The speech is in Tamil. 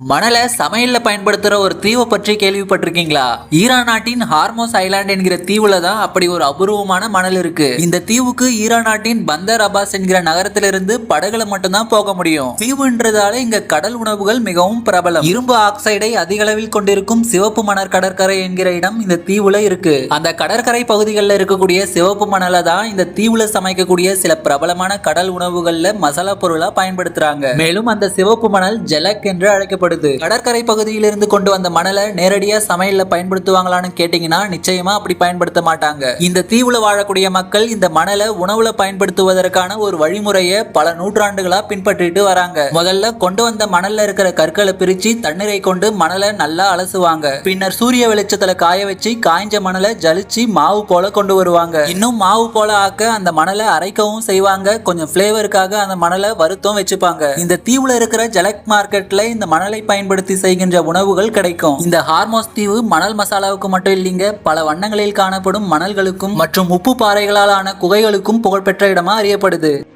மணலை சமையல்ல பயன்படுத்துற ஒரு தீவை பற்றி கேள்விப்பட்டிருக்கீங்களா? ஈரான் நாட்டின் ஹார்மோஸ் ஐலாண்ட் என்கிற தீவுல தான் அப்படி ஒரு அபூர்வமான மணல் இருக்கு. இந்த தீவுக்கு ஈரான் நாட்டின் பந்தர் அபாஸ் என்கிற நகரத்திலிருந்து படகுல மட்டும்தான் போக முடியும். தீவுன்றதால இங்க கடல் உணவுகள் மிகவும் பிரபலம். இரும்பு ஆக்சைடை அதிக அளவில் கொண்டிருக்கும் சிவப்பு மணல் கடற்கரை என்கிற இடம் இந்த தீவுல இருக்கு. அந்த கடற்கரை பகுதிகளில் இருக்கக்கூடிய சிவப்பு மணலை தான் இந்த தீவுல சமைக்கக்கூடிய சில பிரபலமான கடல் உணவுகள்ல மசாலா பொருளா பயன்படுத்துறாங்க. மேலும் அந்த சிவப்பு மணல் ஜலக் என்று ஏற்படுது கடற்கரை பகுதியிலிருந்து கொண்டு வந்த மணலை நேரடியா சமையல்ல பயன்படுத்துவாங்களான்னு கேட்டீங்கன்னா நிச்சயமா அப்படி பயன்படுத்த மாட்டாங்க. இந்த தீவுல வாழக்கூடிய மக்கள் இந்த மணலை உணவுல பயன்படுத்துவதற்கான ஒரு வழிமுறையை பல நூற்றாண்டுகளா பின்பற்றிட்டு வராங்க. முதல்ல கொண்டு வந்த மணல்ல இருக்கிற கற்களை பிரிச்சு தண்ணீரை கொண்டு மணலை நல்லா அலசுவாங்க. பின்னர் சூரிய வெளிச்சத்துல காய வச்சு காய்ஞ்ச மணலை ஜலிச்சு மாவு போல கொண்டு வருவாங்க. இன்னும் மாவு போல ஆக்க அந்த மணலை அரைக்கவும் செய்வாங்க. கொஞ்சம் ஃபிளேவருக்காக அந்த மணலை வருத்தம் வச்சுப்பாங்க. இந்த தீவுல இருக்கிற ஜலக் மார்க்கெட்ல இந்த மணலை பயன்படுத்தி செய்கின்ற உணவுகள் கிடைக்கும். இந்த ஹார்மோஸ் தீவு மணல் மசாலாவுக்கு மட்டும் இல்லைங்க பல வண்ணங்களில் காணப்படும் மணல்களுக்கும் மற்றும் உப்பு பாறைகளால் ஆன குகைகளுக்கும் புகழ்பெற்ற இடமா அறியப்படுது.